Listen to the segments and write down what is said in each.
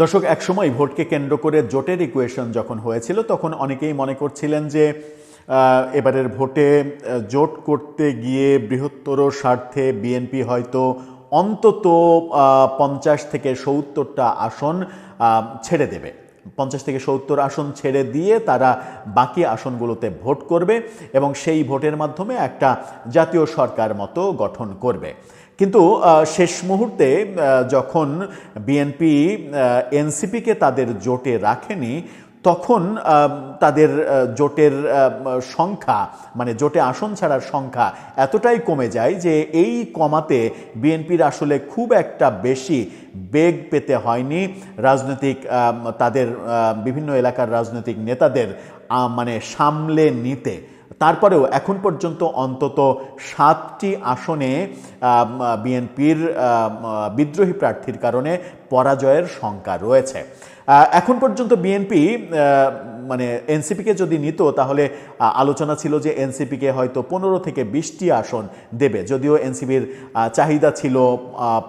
দর্শক, একসময় ভোটকে কেন্দ্র করে জোটের ইকুয়েশন যখন হয়েছিল, তখন অনেকেই মনে করছিলেন যে এবারের ভোটে জোট করতে গিয়ে বৃহত্তর স্বার্থে বিএনপি হয়তো অন্তত পঞ্চাশ থেকে সত্তরটা আসন ছেড়ে দেবে। পঞ্চাশ থেকে সত্তর আসন ছেড়ে দিয়ে তারা বাকি আসনগুলোতে ভোট করবে এবং সেই ভোটের মাধ্যমে একটা জাতীয় সরকার মতো গঠন করবে। কিন্তু শেষ মুহূর্তে যখন বিএনপি এনসিপিকে তাদের জোটে রাখেনি, তখন তাদের জোটের সংখ্যা মানে জোটে আসন ছাড়ার সংখ্যা এতটাই কমে যায় যে এই কমাতে বিএনপির আসলে খুব একটা বেশি বেগ পেতে হয়নি। রাজনৈতিক তাদের বিভিন্ন এলাকার রাজনৈতিক নেতাদের মানে সামলে নিতে। তারপরেও এখন পর্যন্ত অন্তত সাতটি আসনে বিএনপির বিদ্রোহী প্রার্থীর কারণে পরাজয়ের শঙ্কা রয়েছে। এখন পর্যন্ত বিএনপি মানে এনসিপিকে যদি নিত, তাহলে আলোচনা ছিল যে এনসিপিকে হয়তো পনেরো থেকে বিশটি আসন দেবে। যদিও এনসিপির চাহিদা ছিল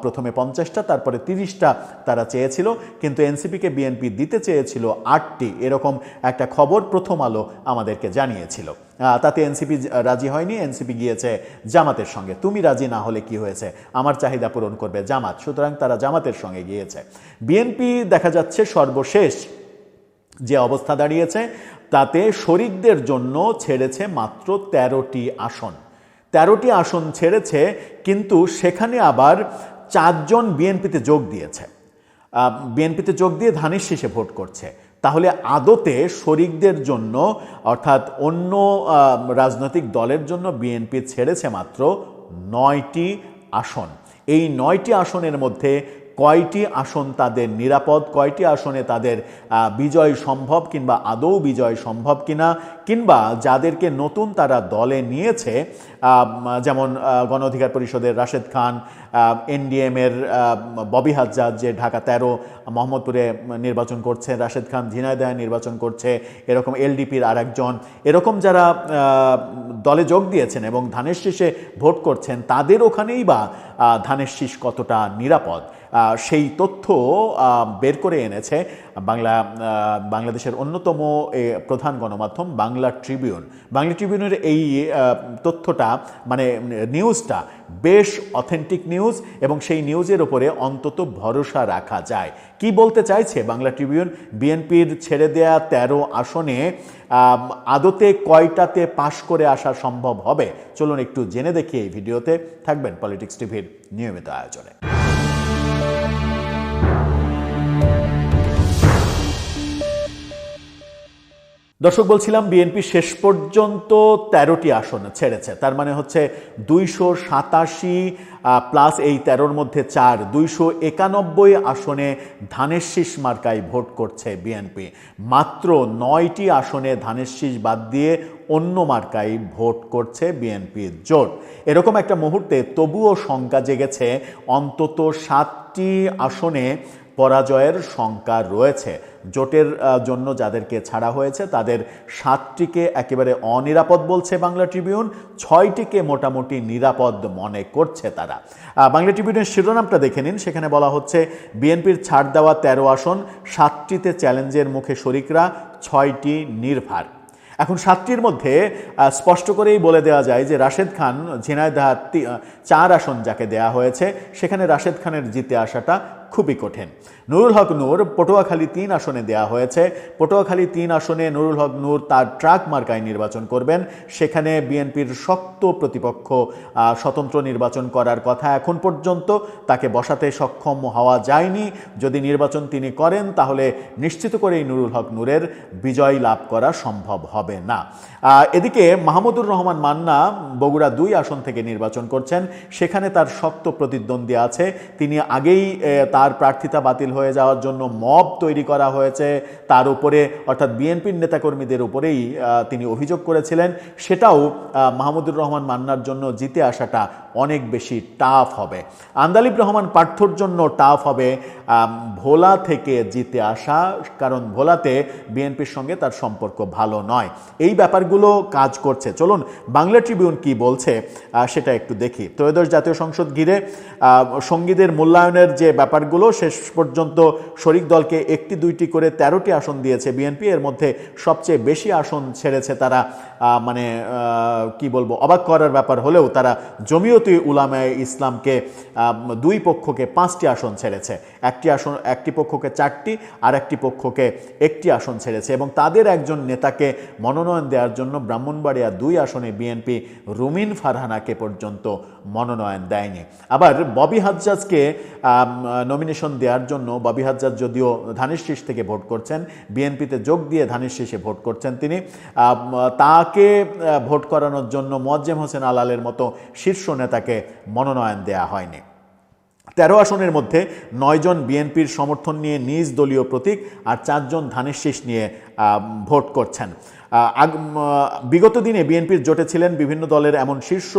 প্রথমে পঞ্চাশটা, তারপরে তিরিশটা তারা চেয়েছিল, কিন্তু এনসিপিকে বিএনপি দিতে চেয়েছিল আটটি। এরকম একটা খবর প্রথম আলো আমাদেরকে জানিয়েছিল। তাতে এনসিপি রাজি হয়নি, এনসিপি গিয়েছে জামাতের সঙ্গে। তুমি রাজি না হলে কি হয়েছে? আমার চাহিদা পূরণ করবে জামাত, সুতরাং তারা জামাতের সঙ্গে গিয়েছে। বিএনপি দেখা যাচ্ছে সর্বশেষ যে অবস্থা দাঁড়িয়েছে, তাতে শরিকদের জন্য ছেড়েছে মাত্র তেরোটি আসন। তেরোটি আসন ছেড়েছে, কিন্তু সেখানে আবার চারজন বিএনপিতে যোগ দিয়েছে। বিএনপিতে যোগ দিয়ে ধানের শীষে ভোট করছে। তাহলে আদতে শরিকদের জন্য, অর্থাৎ অন্য রাজনৈতিক দলের জন্য বিএনপি ছেড়েছে মাত্র নয়টি আসন। এই নয়টি আসনের মধ্যে কয়টি আসন তাদের নিরাপদ, কয়টি আসনে তাদের বিজয় সম্ভব কিংবা আদৌ বিজয় সম্ভব কিনা, কিংবা যাদেরকে নতুন তারা দলে নিয়েছে যেমন গণ অধিকার পরিষদের রাশেদ খান এনডিএমের ববি হাজ্জাদ যে ঢাকা তেরো, মোহাম্মদপুরে নির্বাচন করছে, রাশেদ খান ঝিনাইদহে নির্বাচন করছে, এরকম এলডিপির আর একজন এরকম যারা দলে যোগ দিয়েছেন এবং ধানের শীষে ভোট করছেন, তাদের ওখানেই বা ধানের শীষ কতটা নিরাপদ? সেই তথ্য বের করে এনেছে বাংলা বাংলাদেশের অন্যতম প্রধান গণমাধ্যম বাংলা ট্রিবিউন। বাংলা ট্রিবিউনের এই তথ্যটা মানে নিউজটা বেশ অথেন্টিক নিউজ এবং সেই নিউজের ওপরে অন্তত ভরসা রাখা যায়। কি বলতে চাইছে বাংলা ট্রিবিউন? বিএনপির ছেড়ে দেয়া তেরো আসনে আদতে কয়টাতে পাশ করে আসা সম্ভব হবে? চলুন একটু জেনে দেখি এই ভিডিওতে। থাকবেন পলিটিক্স টিভির নিয়মিত আয়োজনে। দর্শক, বলছিলাম বিএনপি শেষ পর্যন্ত তেরোটি আসন ছেড়েছে। তার মানে হচ্ছে দুইশো সাতাশি প্লাস এই তেরোর মধ্যে চার। দুইশো একানব্বই আসনে ধানের শীষ মার্কায় ভোট করছে বিএনপি। মাত্র নয়টি আসনে ধানের শীষ বাদ দিয়ে অন্য মার্কায় ভোট করছে বিএনপির জোট। এরকম একটা মুহূর্তে তবুও শঙ্কা জেগেছে অন্তত সাতটি আসনে পরাজয়ের শঙ্কা রয়েছে। জোটের জন্য যাদেরকে ছাড়া হয়েছে তাদের সাতটিকে একেবারে অনিরাপদ বলছে বাংলা ট্রিবিউন ছয়টিকে মোটামুটি নিরাপদ মনে করছে তারা। বাংলা ট্রিবিউনের শিরোনামটা দেখে নিন। সেখানে বলা হচ্ছে বিএনপির ছাড় দেওয়া তেরো আসন সাতটিতে চ্যালেঞ্জের মুখে শরিকরা ছয়টি নির্ভার। এখন সাতটির মধ্যে স্পষ্ট করেই বলে দেওয়া যায় যে রাশেদ খান আহ, চার আসন যাকে দেয়া হয়েছে সেখানে রাশেদ খানের জিতে আসাটা খুবই কঠিন। নুরুল হক নূর পটুয়াখালী তিন আসনে দেয়া হয়েছে। পটুয়াখালী তিন আসনে নুরুল হক নূর তার ট্রাক মার্কায় নির্বাচন করবেন। সেখানে বিএনপির শক্ত প্রতিপক্ষ স্বতন্ত্র নির্বাচন করার কথা এখন পর্যন্ত তাকে বসাতে সক্ষম হওয়া যায়নি। যদি নির্বাচন তিনি করেন, তাহলে নিশ্চিত করেই নুরুল হক নূরের বিজয় লাভ করা সম্ভব হবে না। এদিকে মাহমুদুর রহমান মান্না বগুড়া দুই আসন থেকে নির্বাচন করছেন। সেখানে তার শক্ত প্রতিদ্বন্দ্বী আছে। তিনি আগেই তার প্রার্থিতা বাতিল হয়ে যাওয়ার জন্য মব তৈরি করা হয়েছে। তার উপরে, অর্থাৎ বিএনপির নেতাকর্মীদের উপরেই তিনি অভিযোগ করেছিলেন। সেটাও মাহমুদুর রহমান মান্নার জন্য জিতে আসাটা অনেক বেশি টাফ হবে। আন্দালিব রহমান পার্থর জন্য টাফ হবে ভোলা থেকে জিতে আসা, কারণ ভোলাতে বিএনপির সঙ্গে তার সম্পর্ক ভালো নয়। এই ব্যাপারগুলো কাজ করছে। চলুন, বাংলা ট্রিবিউন কি বলছে সেটা একটু দেখি। ত্রয়োদশ জাতীয় সংসদ ঘিরে সঙ্গীদের মূল্যায়নের যে ব্যাপারগুলো, শেষ পর্যন্ত শরিক দলকে একটি দুইটি করে তেরোটি আসন দিয়েছে বিএনপি। এর মধ্যে সবচেয়ে বেশি আসন ছেড়েছে তারা মানে কি বলব, অবাক করার ব্যাপার হলেও তারা জমিয়তি উলামায়ে ইসলামকে দুই পক্ষকে পাঁচটি আসন ছেড়েছে। একটি আসন, একটি পক্ষকে চারটি, আর একটি পক্ষকে একটি আসন ছেড়েছে। এবং তাদের একজন নেতাকে মনোনয়ন দেওয়ার জন্য ব্রাহ্মণবাড়িয়া দুই আসনে বিএনপি রুমিন ফারহানাকে পর্যন্ত মনোনয়ন দেয়নি। আবার ববি হাজ্জাজকে নমিনেশন দেওয়ার জন্য ববি হাজ্জাজ যদিও ধানের শীষ থেকে ভোট করছেন, বিএনপিতে যোগ দিয়ে ধানের শীষে ভোট করছেন তিনি তাকে ভোট করানোর জন্য মোয়াজ্জেম হোসেন আলালের মতো শীর্ষ নেতাকে মনোনয়ন দেয়া হয়নি। তেরো আসনের মধ্যে নয়জন বিএনপির সমর্থন নিয়ে নিজ দলীয় প্রতীক আর চারজন ধানের শীষ নিয়ে ভোট করছেন। বিগত দিনে বিএনপির জোটে ছিলেন বিভিন্ন দলের এমন শীর্ষ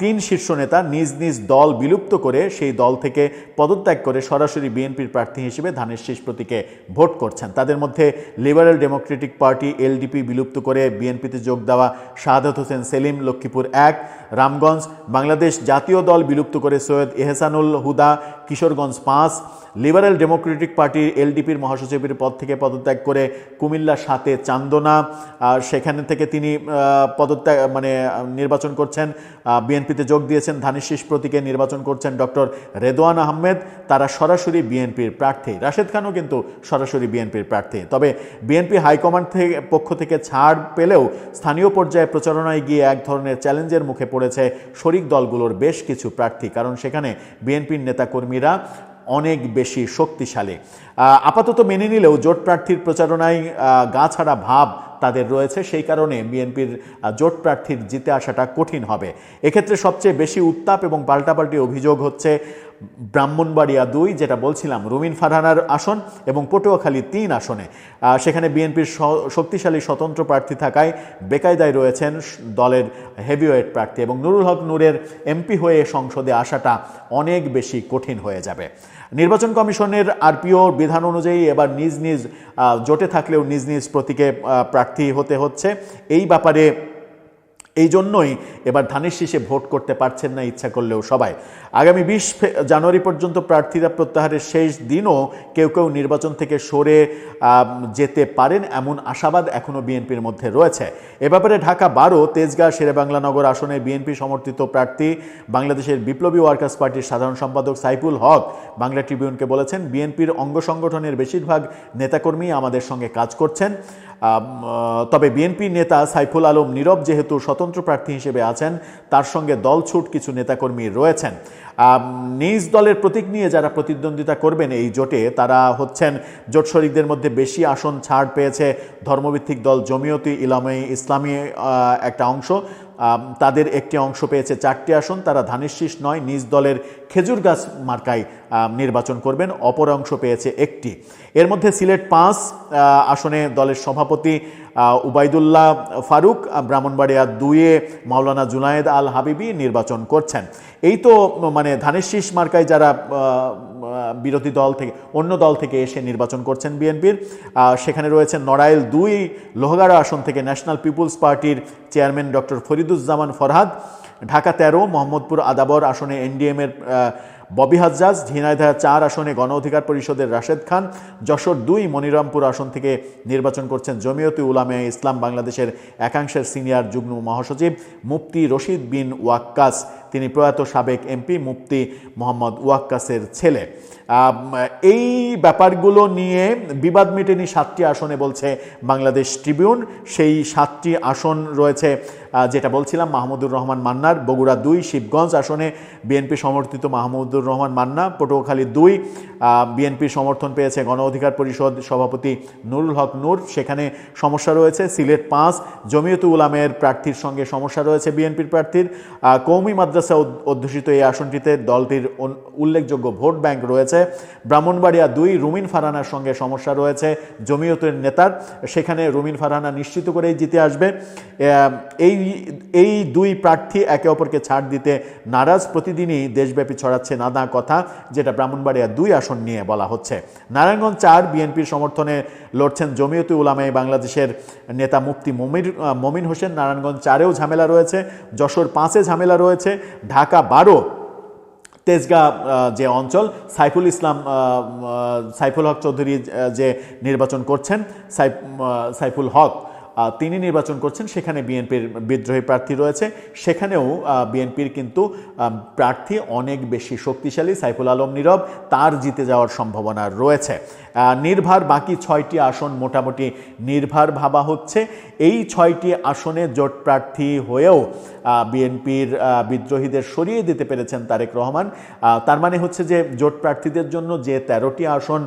তিন শীর্ষ নেতা নিজ নিজ দল বিলুপ্ত করে সেই দল থেকে পদত্যাগ করে সরাসরি বিএনপির প্রার্থী হিসেবে ধানের শীষ প্রতীকে ভোট করছেন। তাদের মধ্যে লিবারেল ডেমোক্রেটিক পার্টি এলডিপি বিলুপ্ত করে বিএনপিতে যোগ দেওয়া শাহাদত হোসেন সেলিম, লক্ষ্মীপুর এক, রামগঞ্জ, বাংলাদেশ জাতীয় দল বিলুপ্ত করে সৈয়দ এহসানুল হুদা কিশোরগঞ্জ পাঁচ, লিবারেল ডেমোক্রেটিক পার্টির এলডিপির মহাসচিবের পদ থেকে পদত্যাগ করে কুমিল্লা সাতে চান্দনা সেখানে থেকে তিনি পদত্যাগ মানে নির্বাচন করছেন। বিএনপিতে যোগ দিয়েছেন ধানের শীষ প্রতীকে নির্বাচন করছেন ডক্টর রেদোয়ান আহমেদ। তারা সরাসরি বিএনপির প্রার্থী। রাশেদ খানও কিন্তু সরাসরি বিএনপির প্রার্থী। তবে বিএনপি হাইকমান্ড থেকে, পক্ষ থেকে ছাড় পেলেও স্থানীয় পর্যায়ে প্রচারণায় গিয়ে এক ধরনের চ্যালেঞ্জের মুখে পড়েছে শরিক দলগুলোর বেশ কিছু প্রার্থী। কারণ সেখানে বিএনপির নেতাকর্মীরা অনেক বেশি শক্তিশালী। আপাতত মেনে নিলেও জোট প্রার্থীর প্রচারণায় গা ছাড়া ভাব তাদের রয়েছে। সেই কারণে বিএনপির জোট প্রার্থীর জিতে আসাটা কঠিন হবে। এক্ষেত্রে সবচেয়ে বেশি উত্তাপ এবং পাল্টাপাল্টি অভিযোগ হচ্ছে ব্রাহ্মণবাড়িয়া দুই, যেটা বলছিলাম, রুমিন ফারহানার আসন এবং পটুয়াখালী তিন আসনে। সেখানে বিএনপির শক্তিশালী স্বতন্ত্র প্রার্থী থাকায় বেকায়দায় রয়েছেন দলের হেভিওয়েট প্রার্থী এবং নুরুল হক নূরের এমপি হয়ে সংসদে আসাটা অনেক বেশি কঠিন হয়ে যাবে। নির্বাচন কমিশনের আরপিও বিধান অনুযায়ী এবার নিজ নিজ জোটে থাকলেও নিজ নিজ প্রতীকে প্রার্থী হতে হচ্ছে। এই ব্যাপারে এই জন্যই এবার ধানের শীষে ভোট করতে পারছেন না, ইচ্ছা করলেও সবাই। আগামী বিশ জানুয়ারি পর্যন্ত প্রার্থীরা প্রত্যাহারের শেষ দিনও কেউ কেউ নির্বাচন থেকে সরে যেতে পারেন এমন আশাবাদ এখনও বিএনপির মধ্যে রয়েছে। এ ব্যাপারে ঢাকা বারো, তেজগাঁ, শেরেবাংলানগর আসনে বিএনপি সমর্থিত প্রার্থী বাংলাদেশের বিপ্লবী ওয়ার্কার্স পার্টির সাধারণ সম্পাদক সাইফুল হক বাংলা ট্রিবিউনকে বলেছেন, বিএনপির অঙ্গ সংগঠনের বেশিরভাগ নেতাকর্মী আমাদের সঙ্গে কাজ করছেন। তবে বিএনপি নেতা সাইফুল আলম নীরব, যেহেতু স্বতন্ত্র প্রার্থী হিসেবে আছেন। তার সঙ্গে দলছুট কিছু নেতাকর্মী রয়েছেন। নিজ দলের প্রতীক নিয়ে যারা প্রতিদ্বন্দ্বিতা করবেন এই জোটে তারা হচ্ছেন জোট শরিকদের মধ্যে বেশি আসন ছাড় পেয়েছে ধর্মভিত্তিক দল জমিয়তি ইলামে ইসলামী একটা অংশ। তাদের একটি অংশ পেয়েছে চারটি আসন তারা ধানের শীষ নয় নিজ দলের খেজুর গাছ মার্কায় নির্বাচন করবেন অপর অংশ পেয়েছে একটি। এর মধ্যে সিলেট পাঁচ আসনে দলের সভাপতি আহ, উবাইদুল্লাহ ফারুক ব্রাহ্মণবাড়িয়া দুইয়ে মাওলানা জুনায়েদ আল হাবিবি নির্বাচন করছেন। এই তো মানে ধানের শীষ মার্কায় যারা বিরোধী দল থেকে, অন্য দল থেকে এসে নির্বাচন করছেন বিএনপির সেখানে রয়েছেন নড়াইল দুই লোহগাড়া আসন থেকে ন্যাশনাল পিপুলস পার্টির চেয়ারম্যান ডক্টর ফরিদুজ্জামান ফরহাদ, ঢাকা তেরো, মোহাম্মদপুর আদাবর আসনে এনডিএমের ববি হাজ্জাজ, ঝিনাইদহ চার আসনে গণ অধিকার পরিষদের রাশেদ খান, যশোর দুই মনিরামপুর আসন থেকে নির্বাচন করছেন জমিয়তি উলামে ইসলাম বাংলাদেশের একাংশের সিনিয়র যুগ্ম মহাসচিব মুফতি রশিদ বিন ওয়াক্কাস। তিনি প্রয়াত সাবেক এমপি মুফতি মোহাম্মদ ওয়াক্কাসের ছেলে। এই ব্যাপারগুলো নিয়ে বিবাদ মেটেনি সাতটি আসনে বলছে বাংলাদেশ ট্রিবিউন। সেই সাতটি আসন রয়েছে যেটা বলছিলাম, মাহমুদুর রহমান মান্নার, বগুড়া দুই, শিবগঞ্জ আসনে বিএনপি সমর্থিত মাহমুদুর রহমান মান্না, পটুয়াখালী দুই বিএনপি সমর্থন পেয়েছে গণ অধিকার পরিষদ সভাপতি নুরুল হক নূর। সেখানে সমস্যা রয়েছে, সিলেট পাঁচ জমিয়ত উলামের প্রার্থীর সঙ্গে সমস্যা রয়েছে বিএনপির প্রার্থীর। কৌমি মাদ্রাসা উদ- অধ্যুষিত এই আসনটিতে দলটির উল্লেখযোগ্য ভোট ব্যাংক রয়েছে। ব্রাহ্মণবাড়িয়া দুই, রুমিন ফারহানার সঙ্গে সমস্যা রয়েছে জমিয়তের নেতার। সেখানে রুমিন ফারহানা নিশ্চিত করেই জিতে আসবে। এই এই দুই প্রার্থী একে অপরকে ছাড় দিতে নারাজ। প্রতিদিনই দেশব্যাপী ছড়াচ্ছে নানা কথা, যেটা ব্রাহ্মণবাড়িয়া দুই আসন নিয়ে বলা হচ্ছে। নারায়ণগঞ্জ চার, বিএনপির সমর্থনে লড়ছেন জমিয়তে উলামায়ে বাংলাদেশের নেতা মুফতি মমির মমিন হোসেন। নারায়ণগঞ্জ চারেও ঝামেলা রয়েছে। যশোর পাঁচে ঝামেলা রয়েছে। ঢাকা বারো তেজগাঁ যে অঞ্চল, সাইফুল ইসলাম সাইফুল হক চৌধুরী যে নির্বাচন করছেন, সাইফ সাইফুল হক তিনি নির্বাচন করছেন, সেখানে বিএনপির বিদ্রোহী প্রার্থী রয়েছে। সেখানেও বিএনপির কিন্তু প্রার্থী অনেক বেশি শক্তিশালী, সাইফুল আলম নীরব, তার জিতে যাওয়ার সম্ভাবনা রয়েছে। নির্ভার বাকি ছয়টি আসন মোটামুটি নির্ভার ভাবা হচ্ছে। এই ছয়টি আসনে জোট প্রার্থী হয়েও বিএনপির বিদ্রোহীদের সরিয়ে দিতে পেরেছেন তারেক রহমান। তার মানে হচ্ছে যে, জোট প্রার্থীদের জন্য যে তেরোটি আসন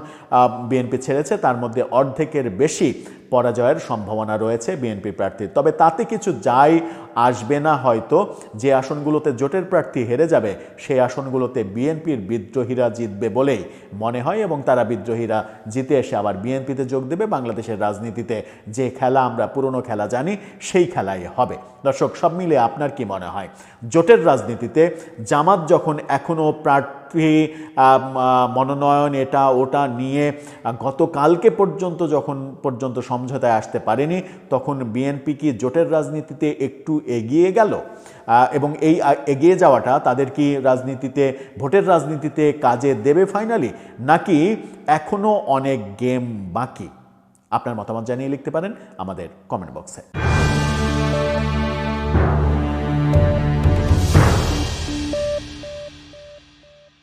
বিএনপি ছেড়েছে, তার মধ্যে অর্ধেকের বেশি পরাজয়ের সম্ভাবনা রয়েছে বিএনপি প্রার্থীর। তবে তাতে কিছু যায় আসবে না হয়তো। যে আসনগুলোতে জোটের প্রার্থী হেরে যাবে, সেই আসনগুলোতে বিএনপির বিদ্রোহীরা জিতবে বলেই মনে হয় এবং তারা বিদ্রোহীরা জিতে এসে আবার বিএনপিতে যোগ দেবে বাংলাদেশের রাজনীতিতে। যে খেলা আমরা পুরনো খেলা জানি, সেই খেলাই হবে। দর্শক, সব মিলে আপনার কি মনে হয়? জোটের রাজনীতিতে জামাত যখন এখনও প্রার্থী আহ, মনোনয়ন এটা ওটা নিয়ে গতকালকে পর্যন্ত যখন পর্যন্ত সমঝোতায় আসতে পারেনি তখন বিএনপি কি জোটের রাজনীতিতে একটু এগিয়ে গেল? এবং এই এগিয়ে যাওয়াটা তাদের কি রাজনীতিতে ভোটের রাজনীতিতে কাজে দেবে ফাইনালি নাকি এখনও অনেক গেম বাকি? আপনার মতামত জানিয়ে লিখতে পারেন আমাদের কমেন্ট বক্সে